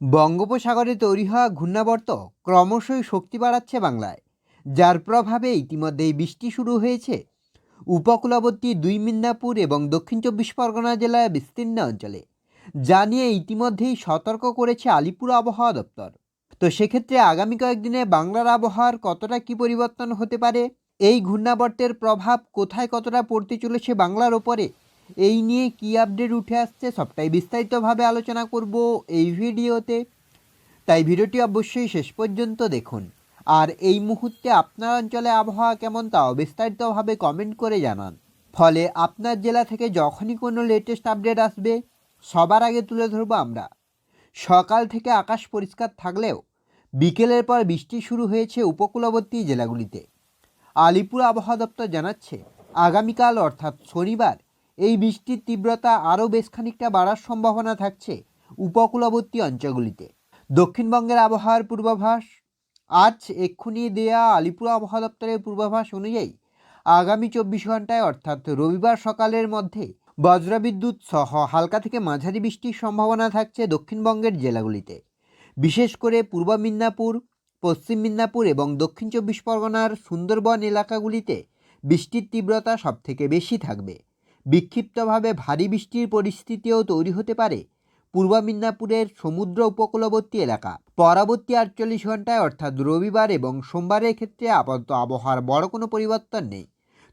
বঙ্গোপসাগরে তৈরি হওয়া ঘূর্ণাবর্ত ক্রমশই শক্তি বাড়াচ্ছে বাংলায়, যার প্রভাবে ইতিমধ্যেই বৃষ্টি শুরু হয়েছে। উপকূলবর্তী দুই মিদনাপুর এবং দক্ষিণ চব্বিশ পরগনা জেলার বিস্তীর্ণ অঞ্চলে, যা নিয়ে ইতিমধ্যেই সতর্ক করেছে আলিপুর আবহাওয়া দপ্তর। তো সেক্ষেত্রে আগামী কয়েকদিনে বাংলার আবহাওয়ার কতটা কি পরিবর্তন হতে পারে? এই ঘূর্ণাবর্তের প্রভাব কোথায় কতটা পড়তে চলেছে বাংলার ওপরে? এই নিয়ে কি আপডেট উঠে আসছে সবটাই বিস্তারিতভাবে আলোচনা করব এই ভিডিওতে। তাই ভিডিওটি অবশ্যই শেষ পর্যন্ত দেখুন। আর এই মুহূর্তে আপনার অঞ্চলে আবহাওয়া কেমন তাও বিস্তারিতভাবে কমেন্ট করে জানান। ফলে আপনার জেলা থেকে যখনই কোনো লেটেস্ট আপডেট আসবে, সবার আগে তুলে ধরবো আমরা। সকাল থেকে আকাশ পরিষ্কার থাকলেও বিকেলের পর বৃষ্টি শুরু হয়েছে উপকূলবর্তী জেলাগুলিতে। আলিপুর আবহাওয়া দপ্তর জানাচ্ছে, আগামীকাল অর্থাৎ শনিবার এই বৃষ্টির তীব্রতা আরও বেশ খানিকটা বাড়ার সম্ভাবনা থাকছে উপকূলবর্তী অঞ্চলগুলিতে। দক্ষিণবঙ্গের আবহাওয়ার পূর্বাভাস? আজ এক্ষুনি দেয়া আলিপুর আবহাওয়া দপ্তরের পূর্বাভাস অনুযায়ী আগামী চব্বিশ ঘন্টায় অর্থাৎ রবিবার সকালের মধ্যে, বজ্রবিদ্যুৎ সহ হালকা থেকে মাঝারি বৃষ্টির সম্ভাবনা থাকছে দক্ষিণবঙ্গের জেলাগুলিতে। বিশেষ করে পূর্ব মিদনাপুর, পশ্চিম মিদনাপুর এবং দক্ষিণ চব্বিশ পরগনার সুন্দরবন এলাকাগুলিতে বৃষ্টির তীব্রতা সবথেকে বেশি থাকবে। বিক্ষিপ্তভাবে ভারী বৃষ্টির পরিস্থিতিও তৈরি হতে পারে। পূর্ব মিদনাপুরের সমুদ্র উপকূলবর্তী এলাকা। পরবর্তী আটচল্লিশ ঘন্টায় অর্থাৎ রবিবার এবং সোমবারের ক্ষেত্রে আপাতত আবহাওয়ার বড় কোনো পরিবর্তন নেই।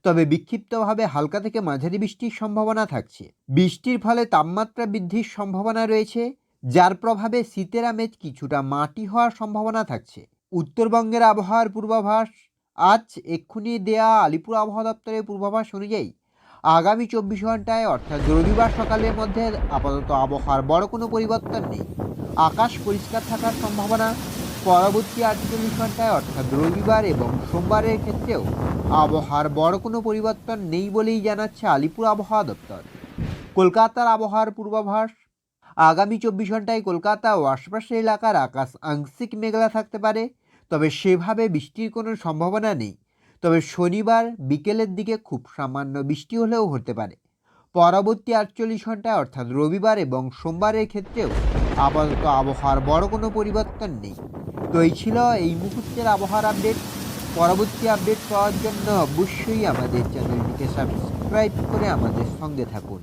তবে বিক্ষিপ্তভাবে হালকা থেকে মাঝারি বৃষ্টির সম্ভাবনা থাকছে। বৃষ্টির ফলে তাপমাত্রা বৃদ্ধির সম্ভাবনা রয়েছে, যার প্রভাবে শীতের আমেজ কিছুটা মাটি হওয়ার সম্ভাবনা থাকছে। উত্তরবঙ্গের আবহাওয়ার পূর্বাভাস, আজ এক্ষুনি দেয়া আলিপুর আবহাওয়া দপ্তরের পূর্বাভাস অনুযায়ী আগামী চব্বিশ ঘন্টায়, অর্থাৎ রবিবার সকালের মধ্যে আপাতত আবহাওয়ার বড় কোনো পরিবর্তন নেই। আকাশ পরিষ্কার থাকার সম্ভাবনা। পরবর্তী আটচল্লিশ ঘন্টায়, অর্থাৎ রবিবার এবং সোমবারের ক্ষেত্রেও আবহাওয়ার বড় কোনো পরিবর্তন নেই বলেই জানাচ্ছে আলিপুর আবহাওয়া দপ্তর। কলকাতার আবহাওয়ার পূর্বাভাস, আগামী চব্বিশ ঘন্টায় কলকাতা ও আশপাশের এলাকার আকাশ আংশিক মেঘলা থাকতে পারে, তবে সেভাবে বৃষ্টির কোনো সম্ভাবনা নেই। তবে শনিবার বিকেলের দিকে খুব সামান্য বৃষ্টি হলেও হতে পারে। পরবর্তী আটচল্লিশ ঘন্টায় অর্থাৎ রবিবার এবং সোমবারের ক্ষেত্রেও আপাতত আবহাওয়ার বড় কোনো পরিবর্তন নেই। তো এই ছিল এই মুহূর্তের আবহাওয়ার আপডেট। পরবর্তী আপডেট পাওয়ার জন্য অবশ্যই আমাদের চ্যানেলটিকে সাবস্ক্রাইব করে আমাদের সঙ্গে থাকুন।